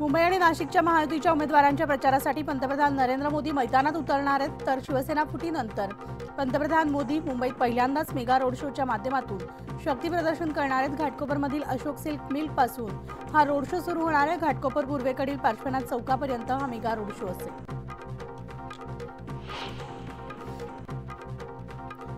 मुंबई आणि नाशिकच्या महायुतीच्या उमेदवारांच्या प्रचारासाठी पंतप्रधान नरेंद्र मोदी मैदानात उतरणार आहेत तर शिवसेना फुटीनंतर. पंतप्रधान मोदी मुंबईत पहिल्यांदाच मेगा रोड शोच्या माध्यमातून शक्ती प्रदर्शन करणार आहेत घाटकोपरमधील अशोक सिल्क मिलपासून. हा रोड शो सुरू होणार आहे. घाटकोपर पूर्वेकडील पार्श्वनाथ चौकापर्यंत हा मेगा रोड शो असेल.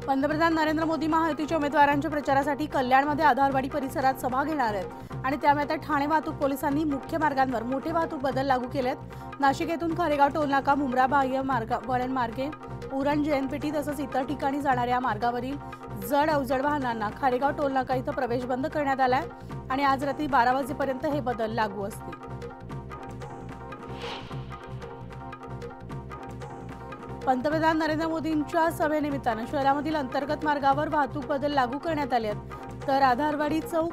पंतप्रधान नरेंद्र मोदी महायुतीच्या उमेदवारांच्या प्रचारासाठी कल्याणमध्ये आधारवाडी परिसरात सभा घेणार आहेत. आणि त्यामुळे आता ठाणे वाहतूक पोलिसांनी मुख्य मार्गांवर मोठे वाहतूक बदल लागू केलेत. नाशिक येथून खारेगाव टोलनाका मुंब्रा बाह्य मार्ग वळण मार्गे उरण जैनपेठी तसंच इतर ठिकाणी जाणाऱ्या मार्गावरील जड अवजड वाहनांना खारेगाव टोलनाका इथं प्रवेश बंद करण्यात आलाय. आणि आज रात्री बारा वाजेपर्यंत हे बदल लागू असतील. पंतप्रधान नरेंद्र मोदींच्या सभेनिमित्तानं शहरामधील अंतर्गत मार्गावर वाहतूक बदल लागू करण्यात आले आहेत. तर आधारवाडी चौक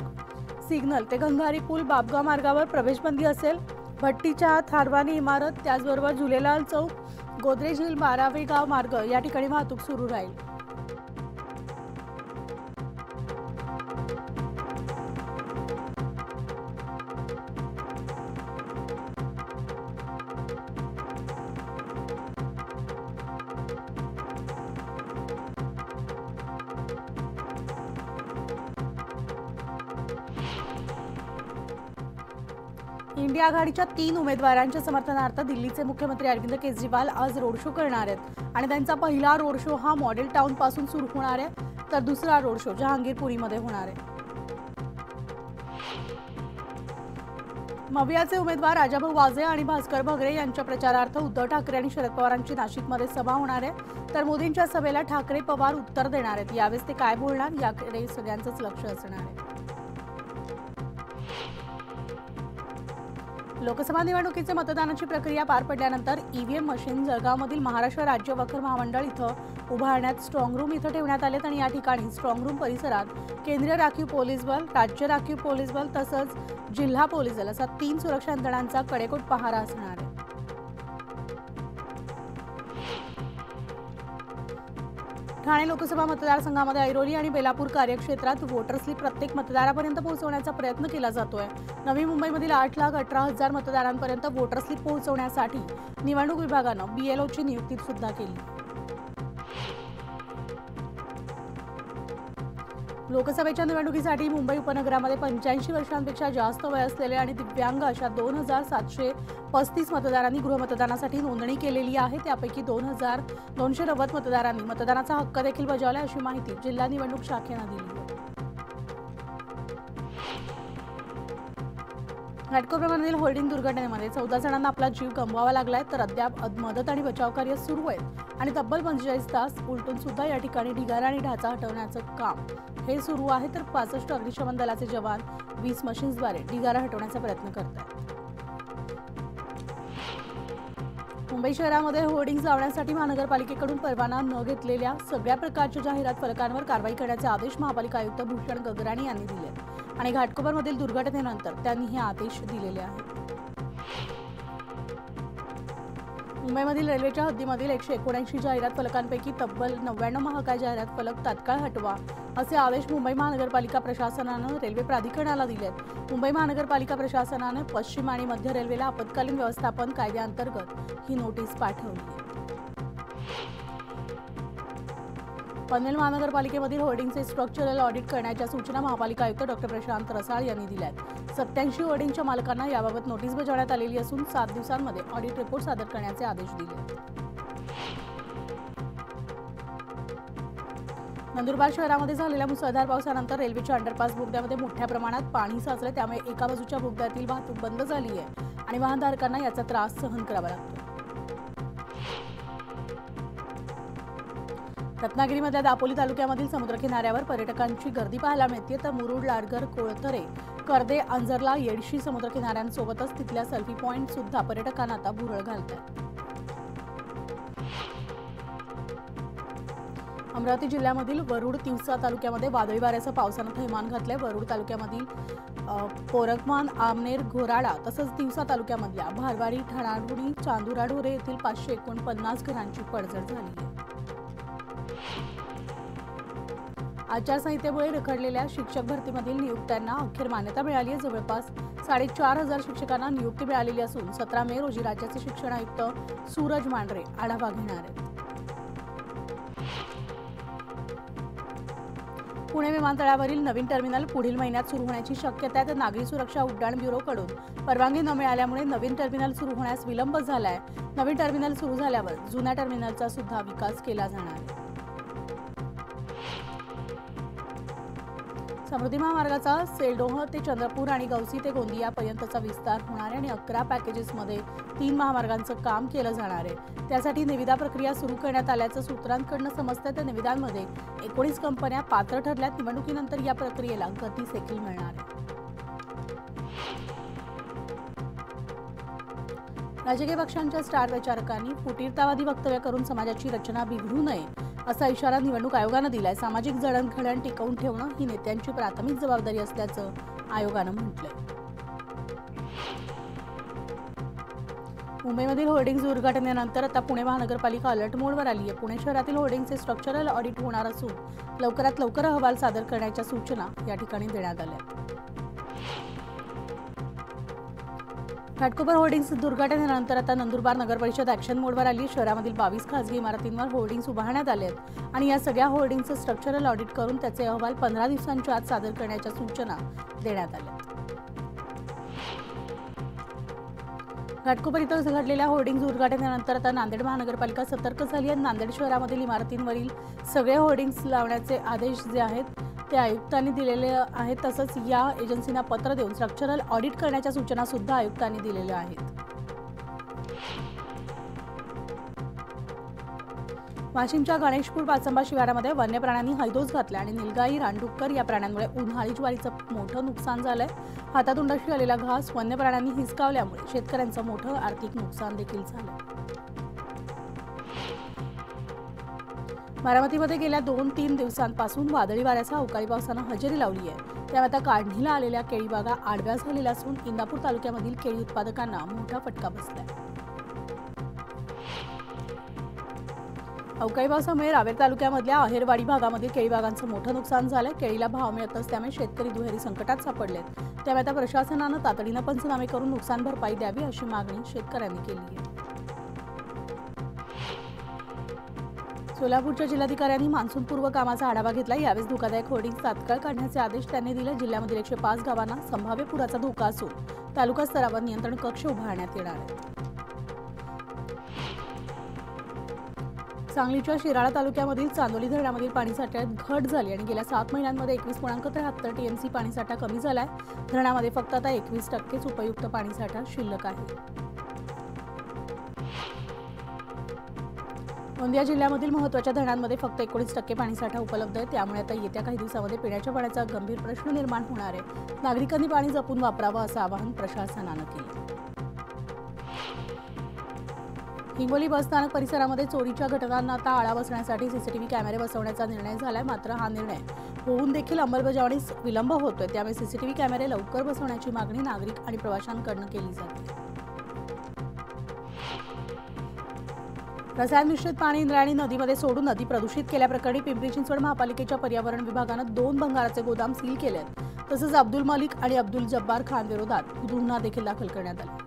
सिग्नल ते गंधारी पूल बाबगाव मार्गावर प्रवेशबंदी असेल. भट्टीच्या थारवानी इमारत त्याचबरोबर झुलेलाल चौक गोदरेज हिल बारावे गाव मार्ग या ठिकाणी वाहतूक सुरू राहील. इंडिया आघाडीच्या तीन उमेदवारांच्या समर्थनार्थ दिल्लीचे मुख्यमंत्री अरविंद केजरीवाल आज रोड शो करणार आहेत. आणि त्यांचा पहिला रोड शो हा मॉडेल टाउनपासून सुरू होणार आहे तर दुसरा रोड शो जहांगीरपुरीमध्ये होणार आहे. मवियाचे उमेदवार राजाभाऊ वाजे आणि भास्कर भगरे यांच्या प्रचारार्थ उद्धव ठाकरे आणि शरद पवारांची नाशिकमध्ये सभा होणार आहे. तर मोदींच्या सभेला ठाकरे पवार उत्तर देणार आहेत. यावेळेस ते काय बोलणार? याकडे सगळ्यांचंच लक्ष असणार आहे. लोकसभा निवडणुकीचे मतदानाची प्रक्रिया पार पडल्यानंतर ईव्हीएम मशीन जळगावमधील महाराष्ट्र राज्य वखर महामंडळ इथं उभारण्यात स्ट्रॉंग रूम इथं ठेवण्यात आलेत आणि या ठिकाणी स्ट्रॉंग रूम परिसरात केंद्रीय राखीव पोलीस बल राज्य राखीव पोलीस बल तसंच जिल्हा पोलीस दल असा तीन सुरक्षा यंत्रणांचा कडेकोट पहारा असणार आहे. ठाणे लोकसभा मतदारसंघामध्ये ऐरोली आणि बेलापूर कार्यक्षेत्रात वोटर स्लिप प्रत्येक मतदारापर्यंत पोहोचवण्याचा प्रयत्न केला जातोय. नवी मुंबईमधील आठ लाख अठरा हजार मतदारांपर्यंत वोटर स्लिप पोहोचवण्यासाठी निवडणूक विभागानं बीएलओची नियुक्ती सुद्धा केली. लोकसभेच्या निवडणुकीसाठी मुंबई उपनगरामध्ये पंच्याऐंशी वर्षांपेक्षा जास्त वय असलेले आणि दिव्यांग अशा दोन हजार सातशे पस्तीस मतदारांनी गृहमतदानासाठी नोंदणी केलेली आहे. त्यापैकी दोन हजार दोनशे नव्वद मतदारांनी मतदानाचा हक्क देखील बजावला अशी माहिती जिल्हा निवडणूक शाखेनं दिली आहे घाटकोपरमधील होल्डिंग दुर्घटनेमध्ये चौदा जणांना आपला जीव गमवावा लागलाय तर अद्याप मदत आणि बचाव कार्य सुरू आहे आणि तब्बल पंचेचाळीस तास उलटून सुद्धा या ठिकाणी ढिगारा आणि ढाचा हटवण्याचं काम हे सुरू आहे तर पासष्ट अग्निशमन दलाचे जवान वीस मशीन्सद्वारे ढिगारा हटवण्याचा प्रयत्न करत आहेत मुंबई शहरामध्ये होर्डिंग लावण्यासाठी महानगरपालिकेकडून परवाना न घेतलेल्या सगळ्या प्रकारच्या जाहिरात फलकांवर कारवाई करण्याचे आदेश महापालिका आयुक्त भूषण गगराणी यांनी दिले आहेत. आणि घाटकोपरमधील दुर्घटनेनंतर त्यांनी हे आदेश दिलेले आहेत. मुंबईमधील रेल्वेच्या हद्दीमधील एकशे एकोणऐंशी जाहिरात फलकांपैकी तब्बल नव्याण्णव महाकाय जाहिरात फलक तात्काळ हटवा असे आदेश मुंबई महानगरपालिका प्रशासनानं रेल्वे प्राधिकरणाला दिले आहेत मुंबई महानगरपालिका प्रशासनानं पश्चिम आणि मध्य रेल्वेला आपत्कालीन व्यवस्थापन कायद्याअंतर्गत ही नोटीस पाठवली पनवेल महानगरपालिकेमधील होर्डिंगचे स्ट्रक्चरल ऑडिट करण्याच्या सूचना महापालिका आयुक्त डॉक्टर प्रशांत रसाळ यांनी दिल्या आहेत सत्याऐंशी होर्डिंगच्या मालकांना याबाबत नोटीस बजावण्यात आलेली असून सात दिवसांमध्ये ऑडिट रिपोर्ट सादर करण्याचे आदेश दिले. नंदुरबार शहरामध्ये झालेल्या मुसळधार पावसानंतर रेल्वेच्या अंडरपास बोगद्यामध्ये मोठ्या प्रमाणात पाणी साचलं त्यामुळे एका बाजूच्या बोगद्यातील वाहतूक बंद झाली आहे आणि वाहनधारकांना याचा त्रास सहन करावा लागतो रत्नागिरीमधल्या दापोली तालुक्यामधील समुद्रकिनाऱ्यावर पर्यटकांची गर्दी पाहायला मिळते तर मुरुड लाडगर कोळतरे कर्दे अंजरला येडशी समुद्रकिनाऱ्यांसोबतच तिथल्या सेल्फी पॉईंट सुद्धा पर्यटकांना आता भुरळ घालत अमरावती जिल्ह्यामधील वरुड तिवसा तालुक्यामध्ये वादळी वाऱ्याचं पावसानं थैमान घातलंय. वरुड तालुक्यामधील अ, पोरकमान आमनेर घोराडा तसंच तिवसा तालुक्यामधल्या भारवाडी ठणाडुणी चांदुराढोरे येथील पाचशे एकोणपन्नास घरांची पडझड झाली आहे. आचारसंहितेमुळे रखडलेल्या शिक्षक भरतीमधील नियुक्त्यांना अखेर मान्यता मिळाली आहे. जवळपास साडेचार हजार शिक्षकांना नियुक्ती मिळालेली असून सतरा मे रोजी राज्याचे शिक्षण आयुक्त सूरज मांढरे आढावा घेणार आहेत. पुणे विमानतळावरील नवीन टर्मिनल पुढील महिन्यात सुरू होण्याची शक्यता आहे. तर नागरी सुरक्षा उड्डाण ब्युरोकडून परवानगी न मिळाल्यामुळे नवीन टर्मिनल सुरू होण्यास विलंब झालाय. नवीन टर्मिनल सुरू झाल्यावर जुन्या टर्मिनलचा सुद्धा विकास केला जाणार आहे. समृद्धी महामार्गाचा सेलडोह ते चंद्रपूर आणि गौसी ते गोंदियापर्यंतचा विस्तार होणार आहे आणि अकरा पॅकेजेसमध्ये तीन महामार्गांचं काम केलं जाणार आहे. त्यासाठी निविदा प्रक्रिया सुरू करण्यात आल्याचं सूत्रांकडनं समजतं. त्या निविदांमध्ये एकोणीस कंपन्या पात्र ठरल्यात. निवडणुकीनंतर या प्रक्रियेला गती देखील मिळणार आहे. राजकीय पक्षांच्या स्टार प्रचारकांनी फुटीरतावादी वक्तव्य करून समाजाची रचना बिघडू नये. असा इशारा निवडणूक आयोगानं दिलाय. सामाजिक जडणघडण टिकवून ठेवणं ही नेत्यांची प्राथमिक जबाबदारी असल्याचं आयोगानं म्हटलंय. मुंबईमधील होर्डिंग्ज दुर्घटनेनंतर आता पुणे महानगरपालिका अलर्ट मोडवर आली आहे पुणे शहरातील होर्डिंगचे स्ट्रक्चरल ऑडिट होणार असून लवकरात लवकर अहवाल सादर करण्याच्या सूचना या ठिकाणी देण्यात आल्या घाटकोपर होर्डिंग्स दुर्घटनेनंतर आता नंदुरबार नगर परिषद ॲक्शन मोडवर आली. शहरामधील बावीस खासगी इमारतींवर होर्डिंग्स उभारण्यात आले आहेत. आणि या सगळ्या होर्डिंगचं स्ट्रक्चरल ऑडिट करून त्याचे अहवाल पंधरा दिवसांच्या आत सादर करण्याच्या सूचना देण्यात आल्या. घाटकोपर इथं घडलेल्या होर्डिंग उद्घाटनानंतर आता नांदेड महानगरपालिका सतर्क झाली आहे. नांदेड शहरामधील इमारतींवरील सगळे होर्डिंग्स लावण्याचे आदेश जे आहेत ते आयुक्तांनी दिलेले आहेत तसंच या एजन्सींना पत्र देऊन स्ट्रक्चरल ऑडिट करण्याच्या सूचना सुद्धा आयुक्तांनी दिलेल्या आहेत. वाशिमच्या गणेशपूर पाचंबा शिवारामध्ये वन्य प्राण्यांनी हैदोस घातला आणि निलगाई रानडुक्कर या प्राण्यांमुळे उन्हाळी ज्वारीचं मोठं नुकसान झालंय. हातातुंडाशी आलेला घास वन्य प्राण्यांनी हिसकावल्यामुळे शेतकऱ्यांचं मोठं आर्थिक नुकसान देखील झालं बारामतीमध्ये गेल्या दोन तीन दिवसांपासून वादळी वाऱ्याचा अवकाळी पावसानं हजेरी लावली आहे. त्यामुळे आता काढणीला आलेल्या केळी बागा आडव्या झालेल्या असून इंदापूर तालुक्यामधील केळी उत्पादकांना मोठा फटका बसला अवकाळी पावसामुळे रावेर तालुक्यामधल्या अहेरवाडी भागामध्ये केळी बागांचं मोठं नुकसान झालंय. केळीला भाव मिळत असल्यामुळे शेतकरी दुहेरी संकटात सापडलेत. त्यामुळे आता प्रशासनानं तातडीनं पंचनामे करून नुकसान भरपाई द्यावी अशी मागणी शेतकऱ्यांनी केली आहे. सोलापूरच्या जिल्हाधिकाऱ्यांनी मान्सूनपूर्व कामाचा आढावा घेतला. यावेळेस धोकादायक होर्डिंग तात्काळ काढण्याचे आदेश त्यांनी दिले. जिल्ह्यामधील एकशे पाच गावांना संभाव्य पुराचा धोका असून तालुका स्तरावर नियंत्रण कक्ष उभारण्यात येणार आहे. सांगलीच्या शिराळा तालुक्यामधील चांदोली धरणामधील पाणीसाठ्यात घट झाली आणि गेल्या सात महिन्यांमध्ये एकवीस पूर्णांक त्र्याहत्तर टीएमसी पाणीसाठा कमी झालाय. धरणामध्ये फक्त आता एकवीस टक्केच उपयुक्त पाणीसाठा शिल्लक आहे. गोंदिया जिल्ह्यामधील महत्त्वाच्या धरणांमध्ये फक्त एकोणीस टक्के पाणीसाठा उपलब्ध आहे. त्यामुळे आता येत्या काही दिवसामध्ये पिण्याच्या पाण्याचा गंभीर प्रश्न निर्माण होणार आहे. नागरिकांनी पाणी जपून वापरावं असं आवाहन प्रशासनानं केलं. हिंगोली बसस्थानक परिसरामध्ये चोरीच्या घटनांना आता आळा बसण्यासाठी सीसीटीव्ही कॅमेरे बसवण्याचा निर्णय झालाय. मात्र हा निर्णय होऊन देखील अंमलबजावणीस विलंब होतोय. त्यामुळे सीसीटीव्ही कॅमेरे लवकर बसवण्याची मागणी नागरिक आणि प्रवाशांकडून केली जाते. रसायन मिश्रित पाणी इंद्रायणी नदीमध्ये सोडून नदी प्रदूषित केल्याप्रकरणी पिंपरी चिंचवड महापालिकेच्या पर्यावरण विभागानं दोन भंगाराचे गोदाम सील केले आहेत तसंच अब्दुल मलिक आणि अब्दुल जब्बार खान विरोधात गुन्हा देखील दाखल करण्यात आला.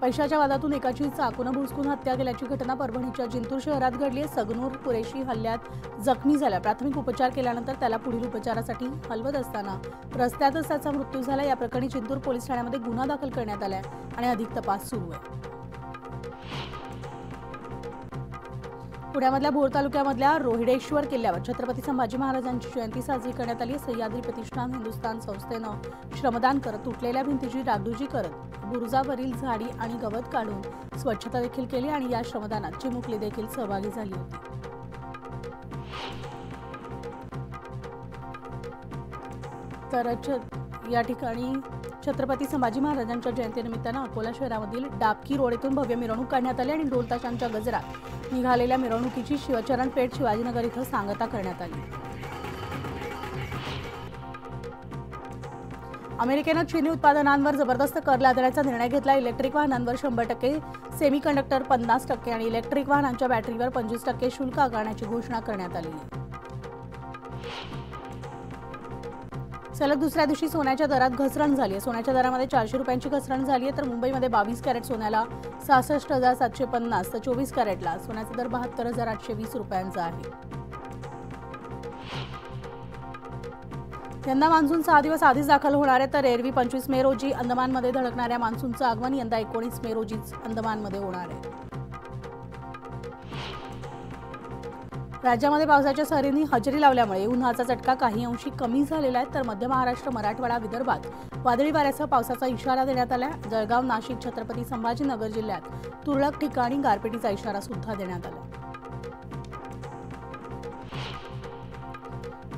पैशाच्या वादातून एकाची चाकून भुसकून हत्या केल्याची घटना परभणीच्या जिंतूर शहरात घडली आहे. सगनूर कुरेशी हल्ल्यात जखमी झाला प्राथमिक उपचार केल्यानंतर त्याला पुढील उपचारासाठी हलवत असताना रस्त्यातच त्याचा मृत्यू झाला. या प्रकरणी जिंतूर पोलीस ठाण्यामध्ये गुन्हा दाखल करण्यात आलाय आणि अधिक तपास सुरू आहे. पुण्यामधल्या भोर तालुक्यामधल्या रोहिडेश्वर किल्ल्यावर छत्रपती संभाजी महाराजांची जयंती साजरी करण्यात आली. सह्याद्री प्रतिष्ठान हिंदुस्थान संस्थेनं श्रमदान करत तुटलेल्या भिंतीची डागडुजी करत बुरुजावरील झाडी आणि गवत काढून स्वच्छता देखील केली आणि या श्रमदानात चिमुकली देखील सहभागी झाली होती. तर या ठिकाणी छत्रपती संभाजी महाराजांच्या जयंतीनिमित्तानं अकोला शहरामधील डाबकी रोड येथून भव्य मिरवणूक काढण्यात आली आणि ढोलताशांच्या गजरात निघालेल्या मिरवणुकीची शिवचरण पेठ शिवाजीनगर इथं सांगता करण्यात आली. अमेरिकेनं चिनी उत्पादनांवर जबरदस्त कर लादण्याचा निर्णय घेतला. इलेक्ट्रिक वाहनांवर शंभर टक्के सेमी कंडक्टर पन्नास टक्के आणि इलेक्ट्रिक वाहनांच्या बॅटरीवर पंचवीस टक्के शुल्क आकारण्याची घोषणा करण्यात आली सलग दुसऱ्या दिवशी सोन्याच्या दरात घसरण झाली आहे. सोन्याच्या दरामध्ये चारशे रुपयांची घसरण झाली आहे. तर मुंबईमध्ये बावीस कॅरेट सोन्याला सहासष्ट हजार सातशे पन्नास तर चोवीस कॅरेटला सोन्याचा दर बहात्तर हजार आठशे वीस रुपयांचा आहे. यंदा मान्सून सहा दिवस आधीच दाखल होणार आहे. तर एरवी पंचवीस मे रोजी अंदमानमध्ये धडकणाऱ्या मान्सूनचं आगमन यंदा एकोणीस मे रोजीच अंदमानमध्ये होणार आहे. राज्यामध्ये पावसाच्या सरींनी हजेरी लावल्यामुळे उन्हाचा चटका काही अंशी कमी झालेला आहे तर मध्य महाराष्ट्र मराठवाडा विदर्भात वादळी वाऱ्यासह पावसाचा इशारा देण्यात आला जळगाव नाशिक छत्रपती संभाजीनगर जिल्ह्यात तुरळक ठिकाणी गारपिटीचा इशारा सुद्धा देण्यात आला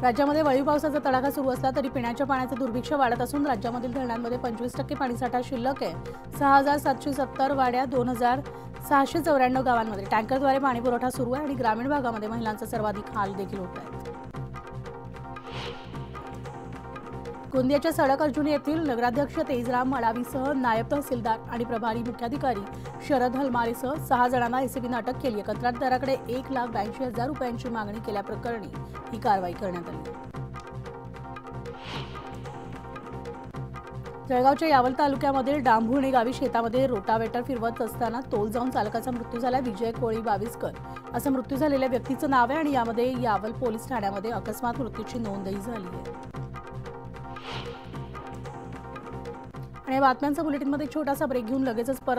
राज्यामध्ये वळीव पावसाचा तडाखा सुरू असला तरी पिण्याच्या पाण्याचं दुर्भिक्ष वाढत असून राज्यामधील धरणांमध्ये पंचवीस टक्के पाणीसाठा शिल्लक आहे. सहा हजार सातशे सत्तर वाड्या दोन हजार सहाशे चौऱ्याण्णव गावांमध्ये टँकरद्वारे पाणी पुरवठा सुरू आहे आणि ग्रामीण भागामध्ये महिलांचा सर्वाधिक हाल देखील होत आहे. गोंदियाच्या सडक अर्जुनी येथील नगराध्यक्ष तेजराम मडावीसह नायब तहसीलदार आणि प्रभारी मुख्याधिकारी शरद हलमारेसह सहा जणांना एसीबीनं अटक केली. आहे कंत्राटदाराकडे एक लाख ब्याऐंशी हजार रुपयांची मागणी केल्याप्रकरणी ही कारवाई करण्यात आली. जळगावच्या यावल तालुक्यामधील डांभुणे गावी शेतामध्ये रोटावेटर फिरवत असताना तोल जाऊन चालकाचा मृत्यू झाला. विजय कोळी बावीसकर असं मृत्यू झालेल्या व्यक्तीचं नाव आहे आणि यामध्ये यावल पोलीस ठाण्यामध्ये अकस्मात मृत्यूची नोंदही झाली आहे. आणि या बातम्यांचा बुलेटिनमध्ये छोटासा ब्रेक घेऊन लगेचच परत